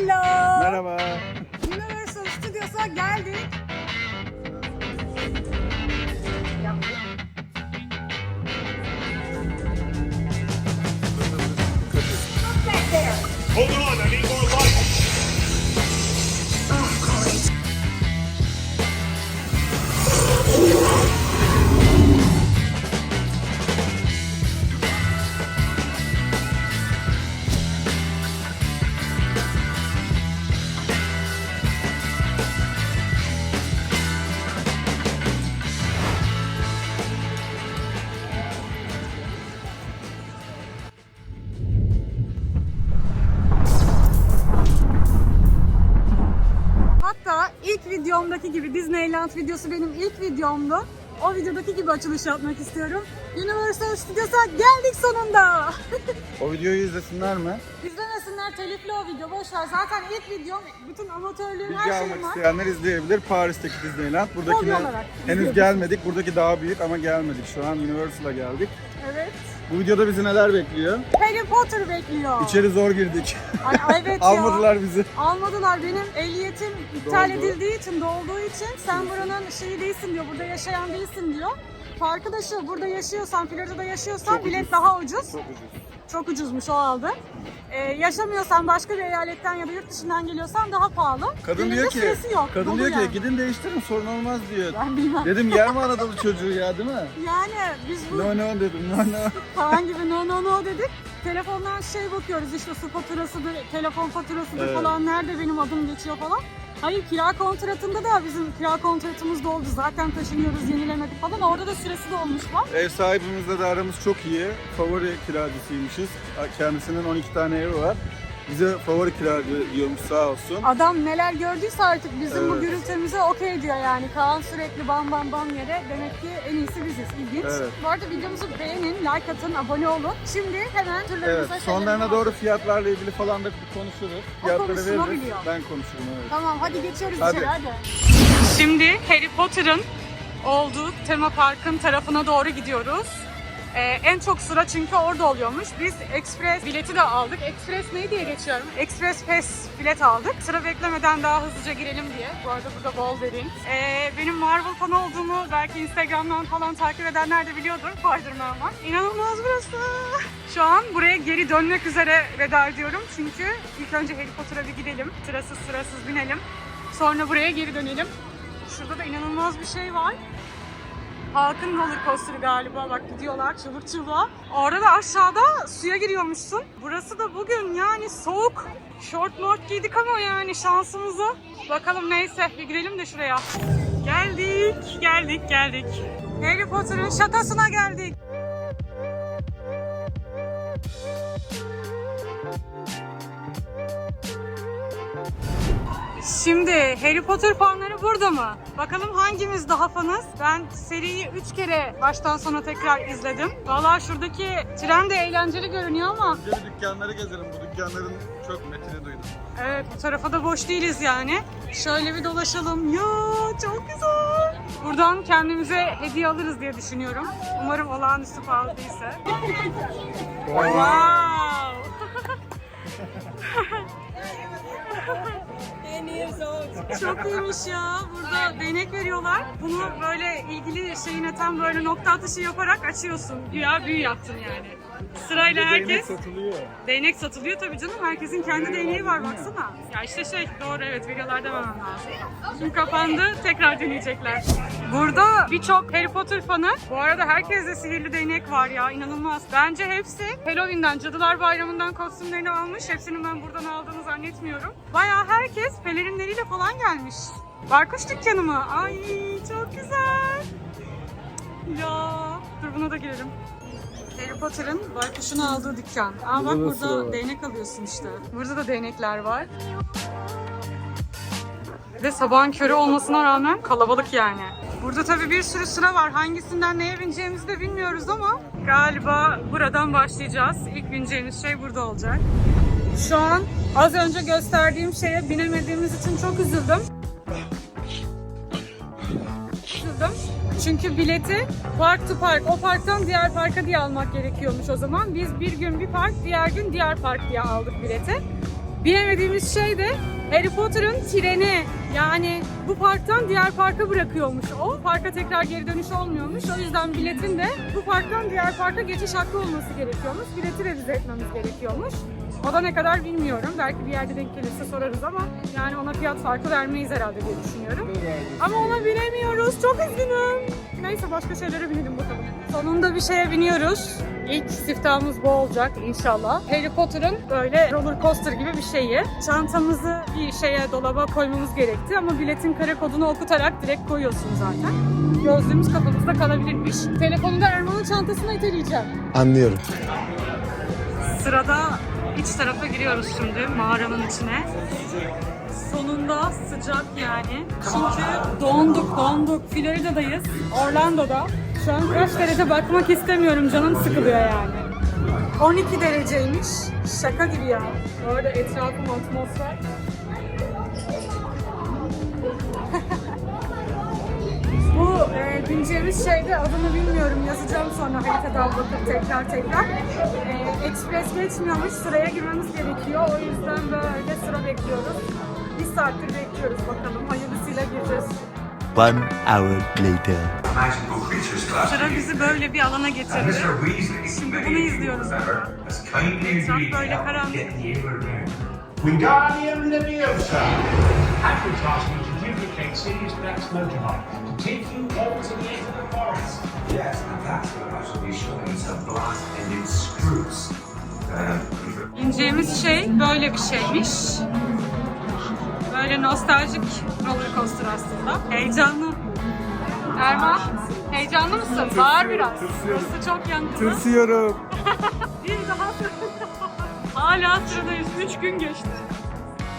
Hello. Merhaba. Universal Studios'a geldik. Hold on, Disneyland videosu benim ilk videomdu. O videodaki gibi açılış yapmak istiyorum. Universal Studios'a geldik sonunda. O videoyu izlesinler mi? İzlemesinler telifli o video boş ver. Zaten ilk videom bütün amatörlüğüm Bilgi her almak şeyim var. isteyenler izleyebilir. Paris'teki Disneyland. Buradakine Hobi olarak henüz izleyebilir. gelmedik. Buradaki daha büyük ama gelmedik. Şu an Universal'a geldik. Evet. Bu videoda bizi neler bekliyor? Harry Potter bekliyor. İçeri zor girdik. Ay, ay evet ya. Almadılar bizi. Almadılar. Benim ehliyetim iptal Doldu. edildiği için, dolduğu için sen buranın şeyi değilsin diyor, burada yaşayan değilsin diyor. Farkı da şu, burada yaşıyorsan, Florida'da yaşıyorsan Çok bilet ucuz. daha ucuz. Çok ucuz. Çok ucuzmuş o aldı. Ee, yaşamıyorsan, başka bir eyaletten ya da yurt dışından geliyorsan daha pahalı. Kadın Birinde diyor ki, süresi yok. kadın dolu diyor ki yani. gidin değiştirin sorun olmaz diyor. Ben bilmem. Dedim yer mi Anadolu çocuğu ya değil mi? Yani biz bu No no dedim no no. falan gibi no no no dedik. Telefondan şey bakıyoruz işte su faturasıdır, telefon faturasıdır Evet. falan nerede benim adım geçiyor falan. Hayır kira kontratında da bizim kira kontratımız doldu. Zaten taşınıyoruz yenilemedik falan. Orada da süresi dolmuş var. Ev sahibimizle de aramız çok iyi. Favori kiracısıymışız. Kendisinin 12 tane evi var. Bize favori kiracı diyormuş sağ olsun. Adam neler gördüyse artık bizim bu Evet. gürültümüze okey diyor yani. Kaan sürekli bam bam bam yere. Demek ki en iyisi biziz. İlginç. Evet. Bu arada videomuzu beğenin, like atın, abone olun. Şimdi hemen turlarımıza Evet, sonlarına doğru fiyatlarla ilgili falan da bir konuşuruz. O Fiyatları konuşsun, o veririz. biliyor. Ben konuşurum evet. Tamam hadi geçiyoruz Hadi. içeri hadi. Şimdi Harry Potter'ın olduğu tema parkın tarafına doğru gidiyoruz. Ee, en çok sıra çünkü orada oluyormuş. Biz Express bileti de aldık. Express ne diye geçiyorum? Express Pass bilet aldık. Sıra beklemeden daha hızlıca girelim diye. Bu arada burada Wolverine. Ee, benim Marvel fanı olduğumu belki Instagram'dan falan takip edenler de biliyordur. Spider-Man var. İnanılmaz burası. Şu an buraya geri dönmek üzere veda ediyorum. Çünkü ilk önce Harry Potter'a bir gidelim. Sırasız sırasız binelim. Sonra buraya geri dönelim. Şurada da inanılmaz bir şey var. Halkın roller coaster'ı galiba bak gidiyorlar çığlık çığlığa. Orada da aşağıda suya giriyormuşsun. Burası da bugün yani soğuk. Short mort giydik ama yani şansımıza. Bakalım neyse bir girelim de şuraya. Geldik, geldik, geldik. Harry Potter'ın şakasına geldik. Şimdi Harry Potter fanları burada mı? Bakalım hangimiz daha fanız? Ben seriyi 3 kere baştan sona tekrar izledim. Valla şuradaki tren de eğlenceli görünüyor ama Önce bir dükkanları gezelim. Bu dükkanların çok metini duydum. evet bu tarafa da boş değiliz yani. Şöyle bir dolaşalım. Ya çok güzel. Buradan kendimize hediye alırız diye düşünüyorum. Umarım olağanüstü pahalı değilse. Wow. Çok iyiymiş ya. Burada değnek veriyorlar. Bunu böyle ilgili şeyine tam böyle nokta atışı yaparak açıyorsun. Güya büyü yaptın yani. Sırayla Değnek herkes satılıyor. değnek satılıyor tabii canım. Herkesin kendi değneği var baksana. Ya işte şey doğru evet videolar dememem lazım. Şimdi kapandı tekrar deneyecekler. Burada birçok Harry Potter fanı. Bu arada herkeste sihirli değnek var ya inanılmaz. Bence hepsi Halloween'den, Cadılar Bayramı'ndan kostümlerini almış. Hepsinin ben buradan aldığını zannetmiyorum. Bayağı herkes pelerinleriyle falan gelmiş. Barkuş dükkanı mı? Ay çok güzel. Ya dur buna da girelim. Potter'ın baykuşunu aldığı dükkan. Aa bak Burada var. değnek alıyorsun işte. Burada da değnekler var. Ve sabahın körü olmasına rağmen kalabalık yani. Burada tabii bir sürü sıra var. Hangisinden neye bineceğimizi de bilmiyoruz ama galiba buradan başlayacağız. İlk bineceğimiz şey burada olacak. Şu an az önce gösterdiğim şeye binemediğimiz için çok üzüldüm. Çünkü bileti park to park, o parktan diğer parka diye almak gerekiyormuş o zaman. Biz bir gün bir park, diğer gün diğer park diye aldık bileti. Bilemediğimiz şey de Harry Potter'ın treni. Yani bu parktan diğer parka bırakıyormuş o. Parka tekrar geri dönüş olmuyormuş. O yüzden biletin de bu parktan diğer parka geçiş hakkı olması gerekiyormuş. Bileti revize etmemiz gerekiyormuş. O da ne kadar bilmiyorum. Belki bir yerde denk gelirse sorarız ama yani ona fiyat farkı vermeyiz herhalde diye düşünüyorum. Ama ona binemiyoruz. Çok üzgünüm. Neyse başka şeylere binelim bakalım. Sonunda bir şeye biniyoruz. İlk siftahımız bu olacak inşallah. Harry Potter'ın böyle roller coaster gibi bir şeyi. Çantamızı bir şeye dolaba koymamız gerekti ama biletin kare kodunu okutarak direkt koyuyorsun zaten. Gözlüğümüz kafamızda kalabilirmiş. Telefonu da Erman'ın çantasına iteleyeceğim. Anlıyorum. Sırada iç tarafa giriyoruz şimdi mağaranın içine. Sonunda sıcak yani. Çünkü donduk donduk. Florida'dayız. Orlando'da. Şu an kaç derece bakmak istemiyorum. Canım sıkılıyor yani. 12 dereceymiş. Şaka gibi ya. Bu arada etrafım atmosfer. Bu e, bineceğimiz şeyde adını bilmiyorum yazacağım sonra haritadan bakıp tekrar tekrar. E, Express geçmiyormuş sıraya girmemiz gerekiyor o yüzden böyle sıra bekliyoruz. Bir saattir bekliyoruz bakalım hayırlısıyla gireceğiz. One hour later. Sıra bizi böyle bir alana getirdi. Şimdi bunu izliyoruz Etraf böyle karanlık. Wingardium Leviosa me to duplicate Sirius Black's motorbike to take you all to the edge of the forest. Yes, and that's İneceğimiz şey böyle bir şeymiş. Böyle nostaljik roller coaster aslında. Heyecanlı. Erman, heyecanlı mısın? Bağır biraz. tırsıyorum. Burası çok yankılı. Tırsıyorum. Bir daha Hala sıradayız. Üç gün geçti.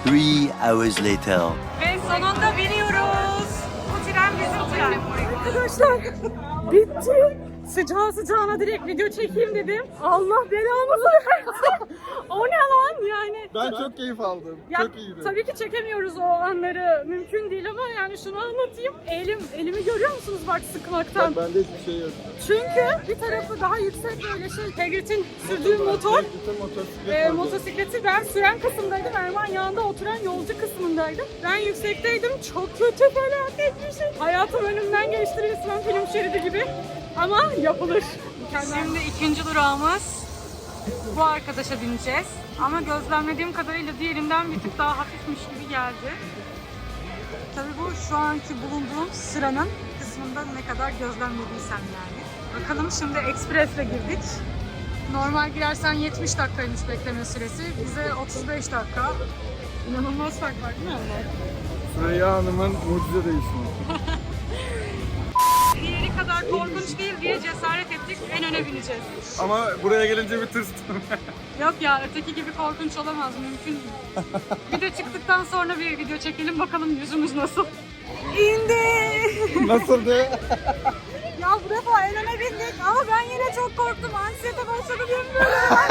Three hours later. Ve sonunda biniyoruz. Bu tren bizim tren. Arkadaşlar bitti. Sıcağı sıcağına direkt video çekeyim dedim. Allah belamızı versin. o ne lan yani. Ben çok keyif aldım. Ya, çok iyiydi. Tabii ki çekemiyoruz o anları. Mümkün değil ama yani şunu anlatayım. Elim, elimi görüyor musunuz bak sıkmaktan? Bende hiçbir şey yok. Çünkü bir tarafı daha yüksek böyle şey. Hagrid'in sürdüğü motor. Bütün motosiklet Ee, vardı. motosikleti ben süren kısımdaydım. Erman yanında oturan yolcu kısmındaydım. Ben yüksekteydim. Çok kötü felaket bir şey. Hayatım önümden geçti resmen film şeridi gibi. Ama yapılır. Şimdi ikinci durağımız. Bu arkadaşa bineceğiz. Ama gözlemlediğim kadarıyla diğerinden bir tık daha hafifmiş gibi geldi. Tabii bu şu anki bulunduğum sıranın kısmında ne kadar gözlemlediysem yani. Bakalım şimdi Express'le girdik. Normal girersen 70 dakikaymış bekleme süresi. Bize 35 dakika. İnanılmaz fark var değil mi? Süreyya Hanım'ın mucize değişimi. Kadar korkunç değil diye cesaret ettik. En öne bineceğiz. Ama buraya gelince bir tırstım. Yok ya öteki gibi korkunç olamaz. Mümkün değil. Bir de çıktıktan sonra bir video çekelim bakalım yüzümüz nasıl. İndi. Nasıldı? Ya bu defa en öne bindik ama ben yine çok korktum. Anksiyete başladı diye böyle ya?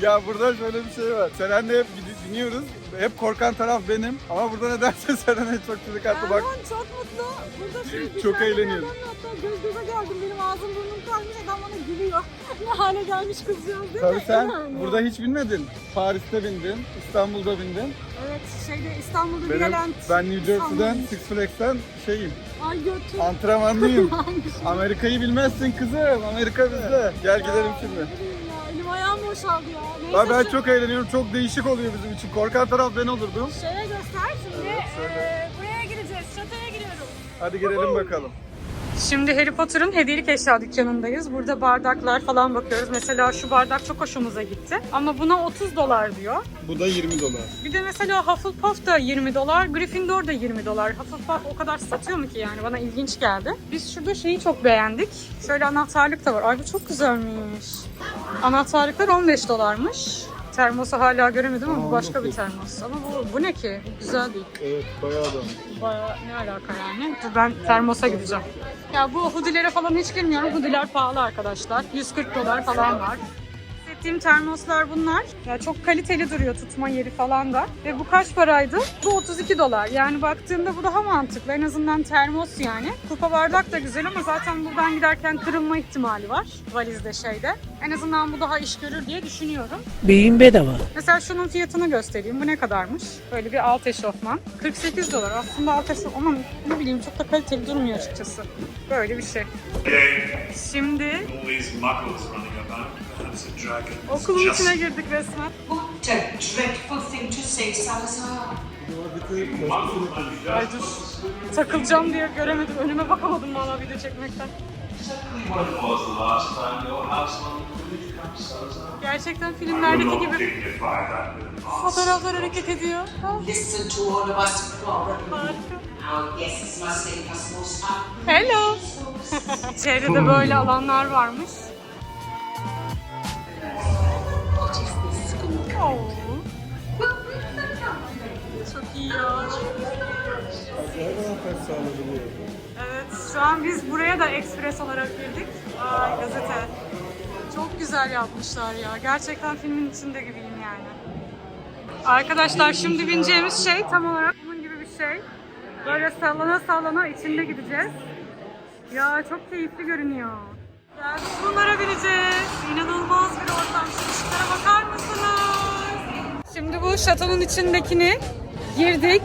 ya burada şöyle bir şey var. Seren'le hep biniyoruz. Hep korkan taraf benim. Ama burada nedense Seren'e çok çocuk attı bak. Erman çok mutlu. Burada şey, Çok içeride bir eğleniyoruz. adamla Hatta göz göze geldim. Benim ağzım burnum kalmış. Adam bana gülüyor. ne hale gelmiş kızcağız değil Tabii mi? sen Yani. burada hiç binmedin. Paris'te bindin, İstanbul'da bindin. Evet şeyde İstanbul'da Benim, Violent. ben New Jersey'den, İstanbul. Six Flags'ten şeyim, Ay götür. antrenmanlıyım. Hangisi? Amerika'yı bilmezsin kızım, Amerika bizde. Gel gidelim şimdi. Ayağım boşaldı ya. Neyse Ben, ben şu- çok eğleniyorum, çok değişik oluyor bizim için. Korkan taraf ben olurdum. Şeye göster şimdi. söyle. eee, buraya gireceğiz. Şatoya giriyoruz. Hadi girelim bakalım. Şimdi Harry Potter'ın hediyelik eşya dükkanındayız. Burada bardaklar falan bakıyoruz. Mesela şu bardak çok hoşumuza gitti. Ama buna 30 dolar diyor. Bu da 20 dolar. Bir de mesela Hufflepuff da 20 dolar, Gryffindor da 20 dolar. Hufflepuff o kadar satıyor mu ki yani? Bana ilginç geldi. Biz şurada şeyi çok beğendik. Şöyle anahtarlık da var. Ay bu çok güzelmiş. Anahtarlıklar 15 dolarmış. Termosu hala göremedim ama bu başka bir termos. Ama bu, bu ne ki? Bu güzel değil. Evet, bayağı da. Baya ne alaka yani? Dur ben termosa gideceğim. Ya bu hoodie'lere falan hiç girmiyorum. Hoodie'ler pahalı arkadaşlar. 140 dolar falan var. Ettiğim termoslar bunlar. Ya çok kaliteli duruyor tutma yeri falan da. Ve bu kaç paraydı? Bu 32 dolar. Yani baktığında bu daha mantıklı. En azından termos yani. Kupa bardak da güzel ama zaten buradan giderken kırılma ihtimali var. Valizde şeyde. En azından bu daha iş görür diye düşünüyorum. Beyin bedava. Mesela şunun fiyatını göstereyim. Bu ne kadarmış? Böyle bir alt eşofman. 48 dolar. Aslında alt eşofman ama ne bileyim çok da kaliteli durmuyor açıkçası. Böyle bir şey. Şimdi okulun içine girdik resmen. What a dreadful thing to say, Salazar. Ay dur. Takılacağım diye göremedim. Önüme bakamadım valla video çekmekten. Gerçekten filmlerdeki gibi fotoğraflar hareket ediyor. Hello. Çevrede böyle alanlar varmış. Çok iyi ya. Sağlayabiliyor. Evet, şu an biz buraya da ekspres olarak girdik. Ay gazete. Çok güzel yapmışlar ya. Gerçekten filmin içinde gibiyim yani. Arkadaşlar şimdi bineceğimiz şey tam olarak bunun gibi bir şey. Böyle sallana sallana içinde gideceğiz. Ya çok keyifli görünüyor. Geldik bunlara bineceğiz. İnanılmaz bir ortam. Şu ışıklara bakar mısınız? Şimdi bu şatonun içindekini girdik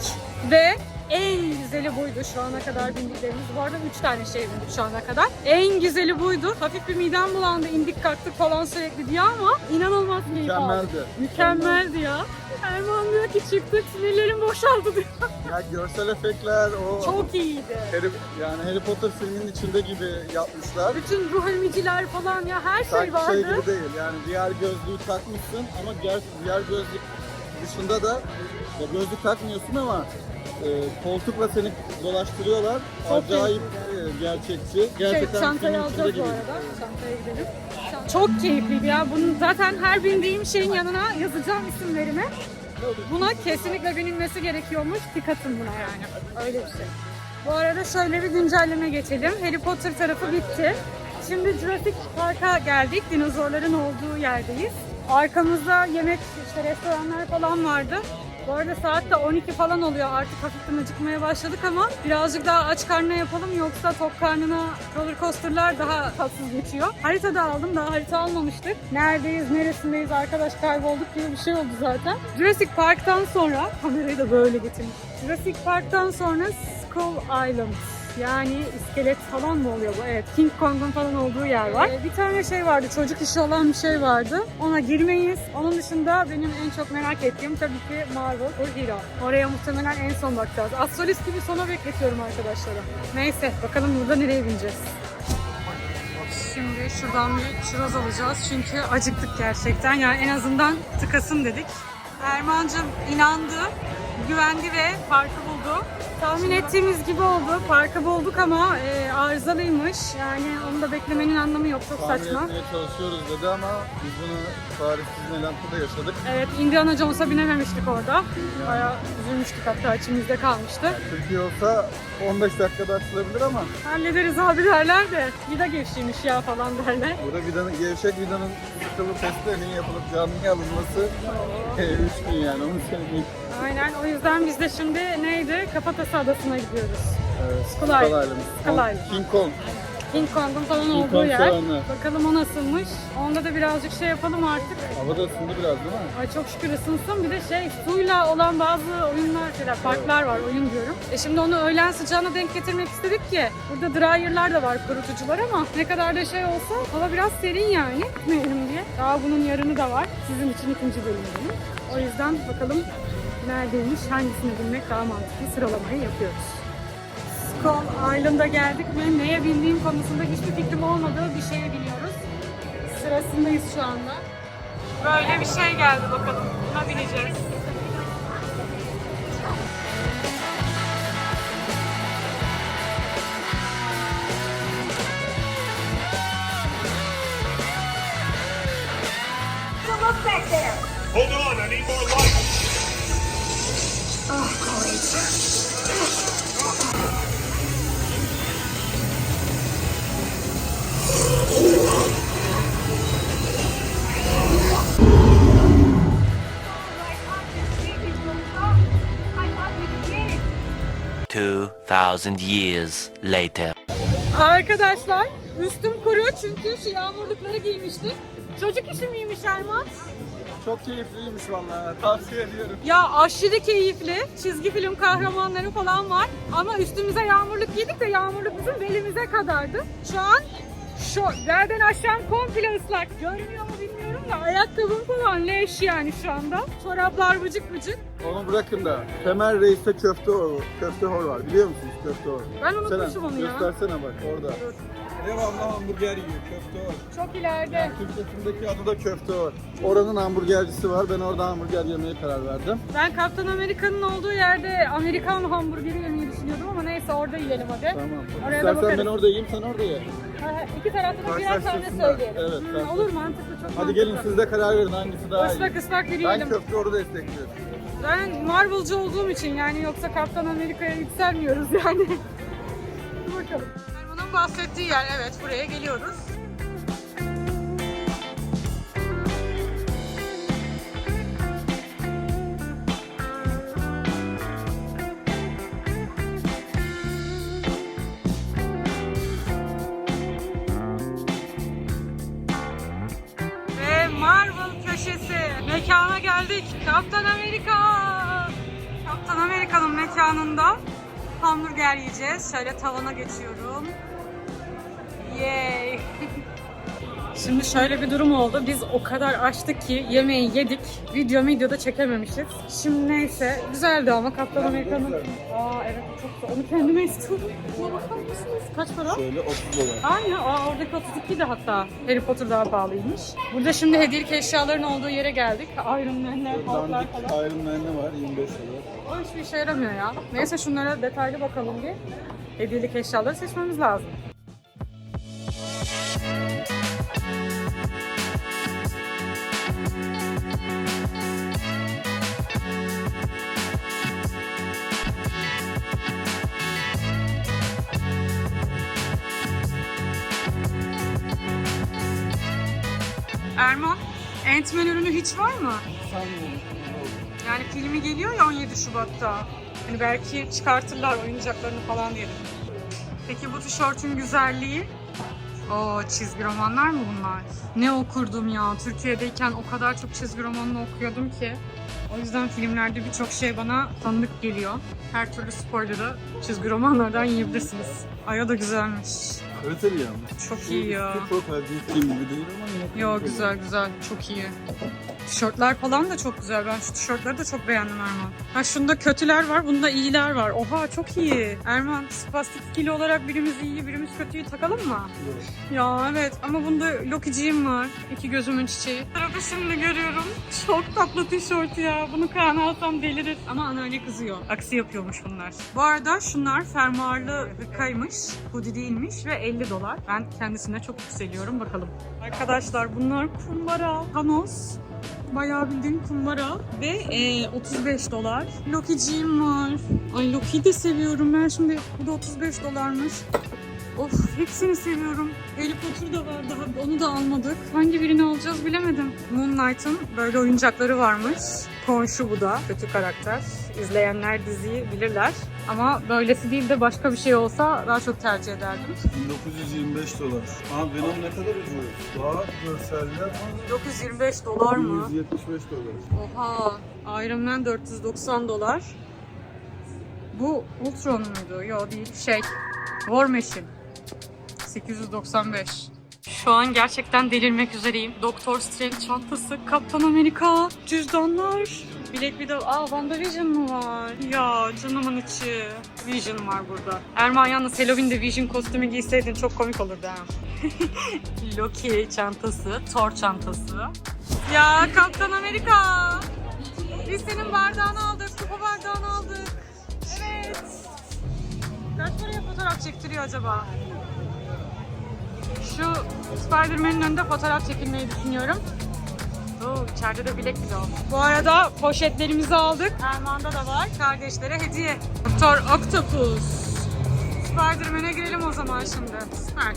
ve en güzeli buydu şu ana kadar bindiklerimiz. Bu arada 3 tane şey bindik şu ana kadar. En güzeli buydu. Hafif bir midem bulandı, indik kalktık falan sürekli diye ama inanılmaz keyif aldım. Mükemmeldi. Mükemmeldi ya. Erman diyor ki çıktık sinirlerim boşaldı diyor. Ya görsel efektler o Çok iyiydi. Harry, yani Harry Potter filminin içinde gibi yapmışlar. Bütün ruh emiciler falan ya her şey Sanki vardı. şey gibi değil yani diğer gözlüğü takmışsın ama diğer, diğer gözlük dışında da ya gözlük takmıyorsun ama e, koltukla seni dolaştırıyorlar. Çok Acayip e, gerçekçi. Şey, Gerçekten çantayı filmin içinde alacağız bu gibi. arada. Çantaya gidelim. Çok keyifliydi ya. Bunun zaten her bindiğim şeyin yanına yazacağım isimlerimi. Buna kesinlikle binilmesi gerekiyormuş. Tik atın buna yani. Öyle bir şey. Bu arada şöyle bir güncelleme geçelim. Harry Potter tarafı bitti. Şimdi Jurassic Park'a geldik. Dinozorların olduğu yerdeyiz. Arkamızda yemek, işte restoranlar falan vardı. Bu arada saat de 12 falan oluyor. Artık hafiften acıkmaya başladık ama birazcık daha aç karnına yapalım yoksa tok karnına roller coasterlar daha tatsız geçiyor. Harita da aldım. Daha harita almamıştık. Neredeyiz, neresindeyiz arkadaş kaybolduk gibi bir şey oldu zaten. Jurassic Park'tan sonra kamerayı da böyle getirmiş. Jurassic Park'tan sonra Skull Island. Yani iskelet falan mı oluyor bu? Evet, King Kong'un falan olduğu yer var. Ee, bir tane şey vardı, çocuk işi olan bir şey vardı. Ona girmeyiz. Onun dışında benim en çok merak ettiğim tabii ki Marvel or Hero. Oraya muhtemelen en son bakacağız. Astrolist gibi sona bekletiyorum arkadaşlara. Neyse, bakalım burada nereye bineceğiz. Şimdi şuradan bir çiroz alacağız çünkü acıktık gerçekten. Yani en azından tıkasın dedik. Erman'cığım inandı, güvendi ve parkı buldu. Tahmin ettiğimiz gibi oldu. Parkı bulduk ama e, arızalıymış. Yani onu da beklemenin anlamı yok. Çok Tahmin saçma. etmeye çalışıyoruz dedi ama biz bunu Paris Disneyland'da da yaşadık. Evet, Indiana Jones'a binememiştik orada. Bayağı üzülmüştük hatta içimizde kalmıştı. Türkiye olsa 15 dakikada açılabilir ama Hallederiz abi derler de vida gevşiymiş ya falan derler. burada vidanın, gevşek vidanın sıkılı testlerinin yapılıp canlıya alınması 3 gün yani onu söyleyeyim. Aynen o yüzden biz de şimdi neydi? Kafatası Adası'na gidiyoruz. Evet. Island. Skull Island. King Kong. King Kong'un falan King olduğu Kong yer. sevenler. Bakalım o nasılmış. Onda da birazcık şey yapalım artık. Hava da ısındı biraz değil mi? Ay çok şükür ısınsın. Bir de şey suyla olan bazı oyunlar, şeyler, parklar var oyun diyorum. E şimdi onu öğlen sıcağına denk getirmek istedik ki. Burada dryer'lar da var, kurutucular ama ne kadar da şey olsa hava biraz serin yani. Gitmeyelim diye. Daha bunun yarını da var. Sizin için ikinci bölüm benim. O yüzden bakalım neredeymiş, hangisine binmek daha mantıklı sıralamayı yapıyoruz. Skull Island'a geldik ve neye bindiğim konusunda hiçbir fikrim olmadığı bir şeye biniyoruz. Sırasındayız şu anda. Böyle bir şey geldi bakalım. Buna bineceğiz. Hold 2,000 years later. Arkadaşlar üstüm kuru çünkü şu yağmurlukları giymiştik. Çocuk işi miymiş Erman? Çok keyifliymiş vallahi. Tavsiye ediyorum. Ya aşırı keyifli. Çizgi film kahramanları falan var. Ama üstümüze yağmurluk giydik de yağmurluk bizim belimize kadardı. Şu an şu yerden aşağı komple ıslak. Görünüyor mu bilmiyorum da ayakkabım falan leş yani şu anda. Çoraplar vıcık vıcık. Onu bırakın da. Temel Reis'te köfte hor, köfte hor var. Biliyor musunuz köfte hor? Ben unutmuşum onu ya. Göstersene bak orada. Devamlı hamburger yiyor köfte hor. Çok ileride. Türkiye'sindeki adı da köfte hor. Oranın hamburgercisi var. Ben orada hamburger yemeye karar verdim. Ben Kaptan Amerika'nın olduğu yerde Amerikan hamburgeri yemeyi düşünüyordum ama neyse orada yiyelim hadi. Tamam. Oraya İstersen ben orada yiyeyim sen orada ye. Ha, İki tarafta da birer tane Karşılaştırsınlar. söyleyelim. Evet, Hmm, karşılaştırsın. olur mantıklı çok Hadi mantıklı. gelin siz de karar verin hangisi daha iyi. Islak ıslak Ben yürüyelim. köfte horu destekliyorum. Ben Marvel'cı olduğum için yani yoksa Kaptan Amerika'ya yükselmiyoruz yani. Bakalım. Erman'ın bahsettiği yer evet buraya geliyoruz. Mekanında hamburger yiyeceğiz. Şöyle tavana geçiyorum. Yay. Şimdi şöyle bir durum oldu. Biz o kadar açtık ki yemeği yedik. Video videoda çekememişiz. Şimdi neyse. Güzeldi ama Kaptan Amerika'nın... Aa evet çok güzel. Onu kendime istiyorum. Buna bakar mısınız? Kaç para? Şöyle 30 dolar. Aynı. Aa, oradaki 32 de hatta Harry Potter daha pahalıymış. Burada şimdi hediyelik eşyaların olduğu yere geldik. Iron Man'ler, Dandik falan. Iron Man'de var 25 dolar. O hiçbir işe yaramıyor ya. Neyse şunlara detaylı bakalım bir. Hediyelik eşyaları seçmemiz lazım. Erman, Ant-Man ürünü hiç var mı? Sanmıyorum. Yani filmi geliyor ya 17 Şubat'ta. Hani belki çıkartırlar oyuncaklarını falan diye. Peki bu tişörtün güzelliği? O çizgi romanlar mı bunlar? Ne okurdum ya. Türkiye'deyken o kadar çok çizgi romanını okuyordum ki. O yüzden filmlerde birçok şey bana tanıdık geliyor. Her türlü spoiler'ı çizgi romanlardan yiyebilirsiniz. Aya da güzelmiş. Kaliteli yalnız. Çok iyi ya. Çok film gibi değil ama yine Yo güzel güzel çok iyi. Tişörtler falan da çok güzel. Ben şu tişörtleri de çok beğendim Erman. Ha şunda kötüler var, bunda iyiler var. Oha çok iyi. Erman spastik ikili olarak birimiz iyi, birimiz kötüyü takalım mı? Ya evet ama bunda Loki'ciğim var. İki gözümün çiçeği. Tarafı şimdi görüyorum. Çok tatlı tişört ya. Bunu Kaan alsam delirir. Ama anneanne kızıyor. Aksi yapıyormuş bunlar. Bu arada şunlar fermuarlı hırkaymış. Hoodie değilmiş ve 50 dolar. Ben kendisine çok yükseliyorum. Bakalım. Arkadaşlar bunlar kumbara. Thanos. Bayağı bildiğin kumbara ve e, 35 dolar. Loki'ciğim var. Ay Loki'yi de seviyorum ben şimdi. Bu da 35 dolarmış. Of hepsini seviyorum. Harry Potter da var daha onu da almadık. Hangi birini alacağız bilemedim. Moon Knight'ın böyle oyuncakları varmış. Komşu bu da kötü karakter. İzleyenler diziyi bilirler. Ama böylesi değil de başka bir şey olsa daha çok tercih ederdim. 1925 dolar. Abi Venom ne kadar ucuz? Daha görseller 925 dolar mı? 175 dolar. Oha. Iron Man 490 dolar. Bu Ultron muydu? Yok değil. Şey. War Machine. 895. Şu an gerçekten delirmek üzereyim. Doktor Strange çantası, Kaptan Amerika, cüzdanlar. Black Widow. Aa WandaVision mı var? Ya canımın içi. Vision var burada. Erman yalnız Halloween'de Vision kostümü giyseydin çok komik olurdu ha. Loki çantası, Thor çantası. Ya Kaptan Amerika. Biz senin bardağını aldık, kupa bardağını aldık. Evet. Kaç paraya fotoğraf çektiriyor acaba? Şu Spider-Man'in önünde fotoğraf çekilmeyi düşünüyorum. Oo, içeride de bilek bile Bu arada poşetlerimizi aldık. Erman'da da var. Kardeşlere hediye. Doktor Octopus. Spider-Man'e girelim o zaman şimdi. Süper.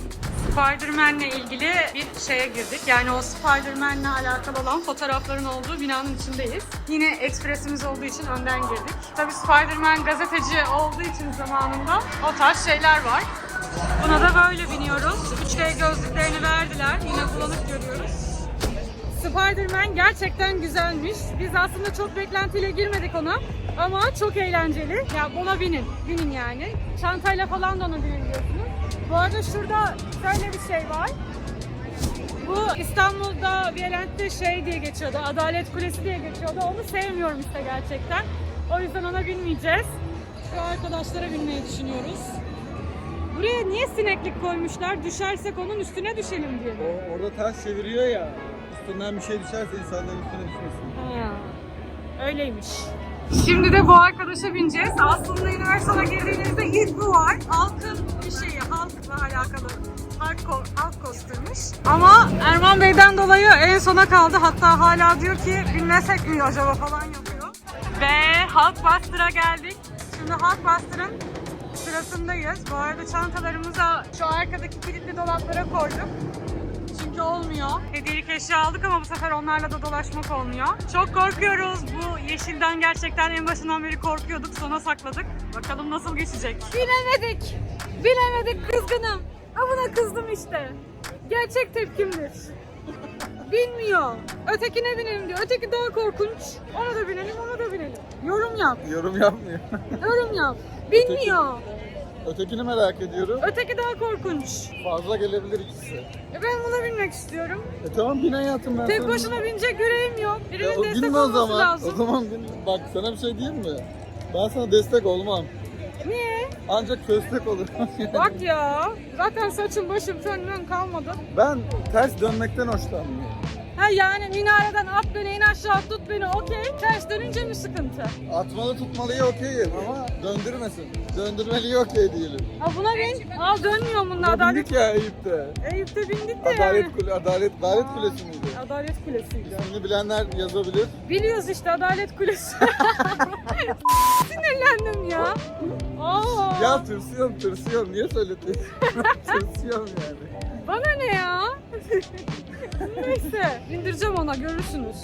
Spider-Man'le ilgili bir şeye girdik. Yani o Spider-Man'le alakalı olan fotoğrafların olduğu binanın içindeyiz. Yine ekspresimiz olduğu için önden girdik. Tabii Spider-Man gazeteci olduğu için zamanında o tarz şeyler var. Buna da böyle biniyoruz. 3D gözlüklerini verdiler. Yine bulanık görüyoruz. Spider-Man gerçekten güzelmiş. Biz aslında çok beklentiyle girmedik ona. Ama çok eğlenceli. Ya ona binin. Binin yani. Çantayla falan da ona binebiliyorsunuz. Bu arada şurada şöyle bir şey var. Bu İstanbul'da Violent'te şey diye geçiyordu. Adalet Kulesi diye geçiyordu. Onu sevmiyorum işte gerçekten. O yüzden ona binmeyeceğiz. Şu arkadaşlara binmeyi düşünüyoruz. Buraya niye sineklik koymuşlar? Düşersek onun üstüne düşelim diye. mi? O, orada ters çeviriyor ya. Üstünden bir şey düşerse insanların üstüne düşmesin. Ha, öyleymiş. Şimdi de bu arkadaşa bineceğiz. Aslında Universal'a girdiğinizde ilk bu var. Halkın bir şeyi, halkla alakalı. Ko- halk kostürmüş. Ama Erman Bey'den dolayı en sona kaldı. Hatta hala diyor ki binmesek mi acaba falan yapıyor. Ve Hulkbuster'a geldik. Şimdi Hulkbuster'ın sırasındayız. Bu arada çantalarımızı şu arkadaki kilitli dolaplara koyduk. Çünkü olmuyor. Hediyelik eşya aldık ama bu sefer onlarla da dolaşmak olmuyor. Çok korkuyoruz. Bu yeşilden gerçekten en başından beri korkuyorduk. Sona sakladık. Bakalım nasıl geçecek. Bilemedik. Bilemedik kızgınım. Buna kızdım işte. Gerçek tepkimdir. Bilmiyor. Ötekine binelim diyor. Öteki daha korkunç. Ona da binelim, ona da binelim. Yorum yap. Yorum yapmıyor. Yorum yap. Bilmiyor. Ötekini merak ediyorum. Öteki daha korkunç. Fazla gelebilir ikisi. E ben buna binmek istiyorum. E tamam bin hayatım ben Tek sana. başıma binecek yüreğim yok. Ya Birinin o destek binme o olması zaman. lazım. O zaman bin. Bak sana bir şey diyeyim mi? Ben sana destek olmam. Niye? Ancak köstek olurum. Bak ya. Zaten saçım başım fönlüm kalmadı. ben ters dönmekten hoşlanmıyorum. Ha yani minareden at beni in aşağı tut beni okey. Ters dönünce mi sıkıntı? Atmalı tutmalıyı okeyim ama döndürmesin. Döndürmeliyi okey diyelim. Ha buna bin. Aa dönmüyor bununla Ama adalet. bindik ya Eyüp'te. Eyüp'te bindik de Adalet, yani. kule, adalet, adalet kulesi miydi? Adalet Kulesi'ydi. Bunu bilenler yazabilir. Biliyoruz işte Adalet Kulesi. Sinirlendim ya. Aa, Ya tırsıyorum tırsıyorum. Niye söyledin? tırsıyorum yani. Bana ne ya? Neyse indireceğim ona görürsünüz.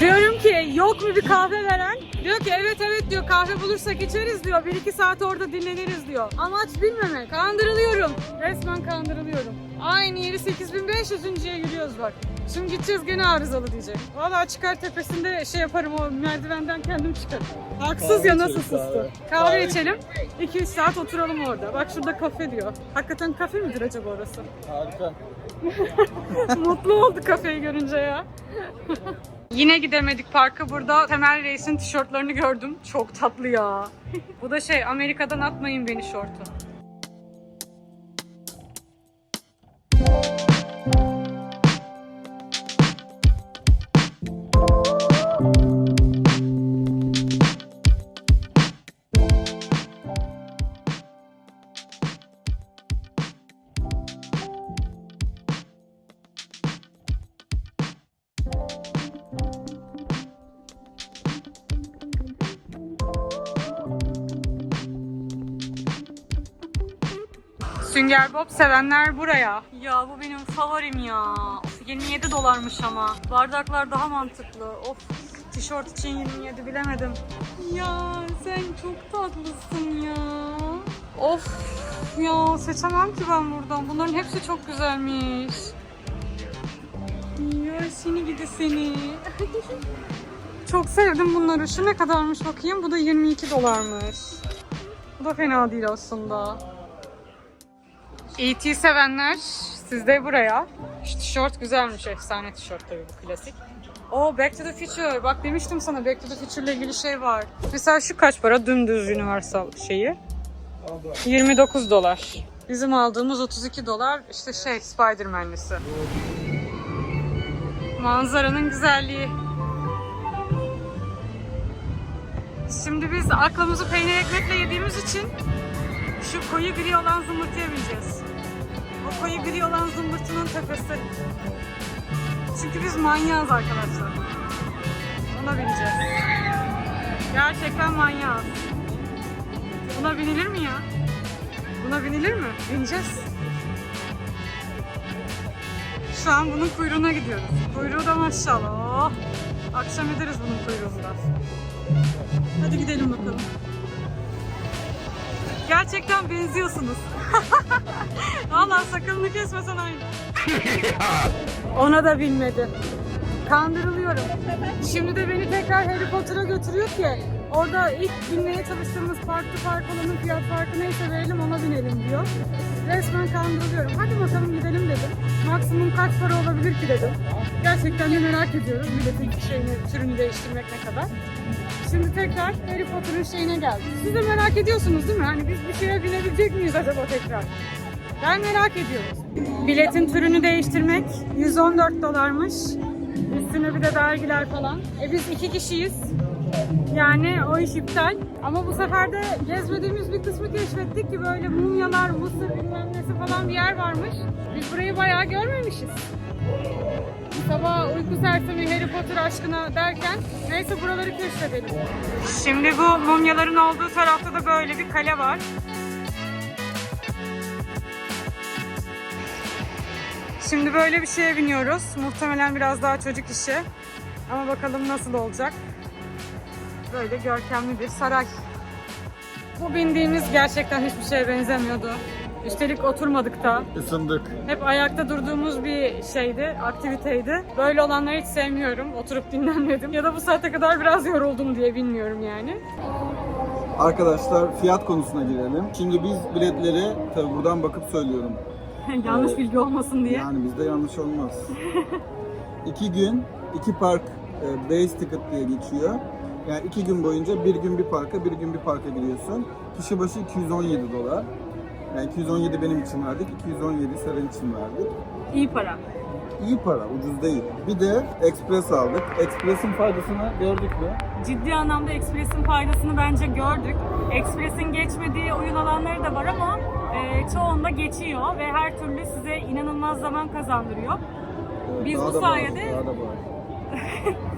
Diyorum ki yok mu bir kahve veren? Diyor ki evet evet diyor kahve bulursak içeriz diyor. Bir iki saat orada dinleniriz diyor. Amaç bilmemek. Kandırılıyorum. Resmen kandırılıyorum. Aynı yeri 8500'üncüye yürüyoruz bak. Şimdi gideceğiz gene arızalı diyecek. Valla çıkar tepesinde şey yaparım o merdivenden kendim çıkarım. Haksız Kahve ya nasıl içelim, sustu. kahve. Kahve, Kahve içelim. 2-3 saat oturalım orada. Bak şurada kafe diyor. Hakikaten kafe midir acaba orası? Harika. Mutlu oldu kafeyi görünce ya. Yine gidemedik parka. Burada Temel Reis'in tişörtlerini gördüm. Çok tatlı ya. Bu da şey Amerika'dan atmayın beni şortu. Bob sevenler buraya. Ya bu benim favorim ya. Of, 27 dolarmış ama. Bardaklar daha mantıklı. Of tişört için 27 bilemedim. Ya sen çok tatlısın ya. Of ya seçemem ki ben buradan. Bunların hepsi çok güzelmiş. Ya seni gidi seni. çok sevdim bunları. Şu ne kadarmış bakayım. Bu da 22 dolarmış. Bu da fena değil aslında. E.T. sevenler siz de buraya. Şu tişört güzelmiş. Efsane tişört tabii bu klasik. O Back to the Future. Bak demiştim sana Back to the Future ile ilgili şey var. Mesela şu kaç para? Dümdüz Universal şeyi. 29 dolar. Bizim aldığımız 32 dolar işte şey Spider-Man'lisi. Manzaranın güzelliği. Şimdi biz aklımızı peynir ekmekle yediğimiz için şu koyu gri olan zımbırtıya bineceğiz. Koyu gri olan zımbırtının tepesi. Çünkü biz manyağız arkadaşlar. Ona bineceğiz. Gerçekten manyağız. Buna binilir mi ya? Buna binilir mi? Bineceğiz. Şu an bunun kuyruğuna gidiyoruz. Kuyruğu da maşallah. Oh. Akşam ederiz bunun kuyruğunda. Hadi gidelim bakalım. Gerçekten benziyorsunuz. Vallahi sakalını kesmesen aynı. Ona da bilmedi. Kandırılıyorum. Şimdi de beni tekrar Harry Potter'a götürüyor ki orada ilk binmeye çalıştığımız farklı park olanın fiyat farkı neyse verelim ona binelim diyor. Resmen kandırılıyorum. Hadi bakalım gidelim dedim. Maksimum kaç para olabilir ki dedim. Gerçekten de merak ediyorum biletin şeyini, türünü değiştirmek ne kadar. Şimdi tekrar Harry Potter'ın şeyine geldik. Siz de merak ediyorsunuz değil mi? Hani biz bir şeye binebilecek miyiz acaba tekrar? Ben merak ediyorum. Biletin türünü değiştirmek 114 dolarmış. Üstüne bir de vergiler falan. E biz iki kişiyiz. Yani o iş iptal. Ama bu sefer de gezmediğimiz bir kısmı keşfettik ki böyle mumyalar, mısır bilmem nesi falan bir yer varmış. Biz burayı bayağı görmemişiz. Sabah uyku sersemi Harry Potter aşkına derken neyse buraları keşfedelim. Şimdi bu mumyaların olduğu tarafta da böyle bir kale var. Şimdi böyle bir şeye biniyoruz. Muhtemelen biraz daha çocuk işi. Ama bakalım nasıl olacak. Böyle görkemli bir saray. Bu bindiğimiz gerçekten hiçbir şeye benzemiyordu. Üstelik oturmadık da. Isındık. Hep ayakta durduğumuz bir şeydi, aktiviteydi. Böyle olanları hiç sevmiyorum. Oturup dinlenmedim. Ya da bu saate kadar biraz yoruldum diye bilmiyorum yani. Arkadaşlar fiyat konusuna girelim. Şimdi biz biletleri tabi buradan bakıp söylüyorum. Yanlış bilgi olmasın diye. Yani bizde yanlış olmaz. iki gün, iki park e, base ticket diye geçiyor. Yani iki gün boyunca bir gün bir parka, bir gün bir parka giriyorsun. Kişi başı 217 dolar. Yani 217 benim için verdik, 217 Seren için verdik. İyi para. İyi para, ucuz değil. Bir de Express aldık. Express'in faydasını gördük mü? Ciddi anlamda Express'in faydasını bence gördük. Express'in geçmediği oyun alanları da var ama e, çoğunda geçiyor ve her türlü size inanılmaz zaman kazandırıyor. Evet, Biz bu sayede- Bağır,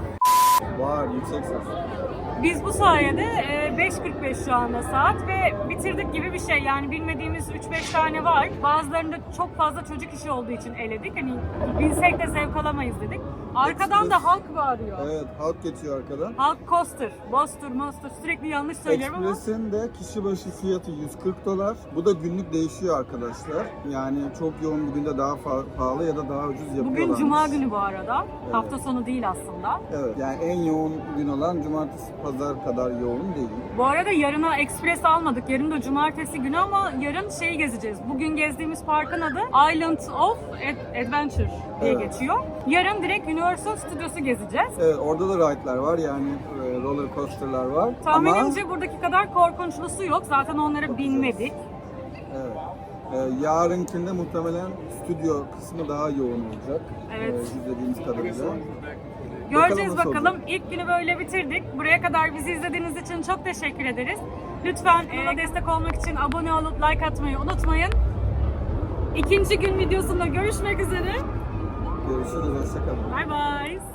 daha da bağır. Biz bu sayede e, 5.45 şu anda saat ve bitirdik gibi bir şey. Yani bilmediğimiz 3-5 tane var. Bazılarında çok fazla çocuk işi olduğu için eledik. Hani bilsek de zevk alamayız dedik. Arkadan da halk bağırıyor. Evet, halk geçiyor arkadan. Halk coaster, bostur, monster sürekli yanlış söylüyorum ama Express'in de kişi başı fiyatı 140 dolar. Bu da günlük değişiyor arkadaşlar. Yani çok yoğun bir günde daha pahalı ya da daha ucuz yapıyorlar. bugün cuma günü bu arada. Hafta sonu değil aslında. Evet, yani en yoğun gün olan cumartesi pazar kadar yoğun değil. Bu arada yarına Express almadık. Yarın da cumartesi günü ama yarın şeyi gezeceğiz. Bugün gezdiğimiz parkın adı Island of Ad- Adventure diye Evet. geçiyor. Yarın direkt Universal Studios'u gezeceğiz. Evet, orada da ride'lar var yani e, roller coaster'lar var. Ama Tahminimce buradaki kadar korkunçlusu yok. Zaten onlara binmedik. evet, e, yarınkinde muhtemelen stüdyo kısmı daha yoğun olacak. Evet. E, izlediğimiz kadarıyla. Göreceğiz bakalım. olacak. İlk günü böyle bitirdik. Buraya kadar bizi izlediğiniz için çok teşekkür ederiz. Lütfen kanala destek olmak için abone olup like atmayı unutmayın. İkinci gün videosunda görüşmek üzere. Görüşürüz, hoşçakalın. Bye bye.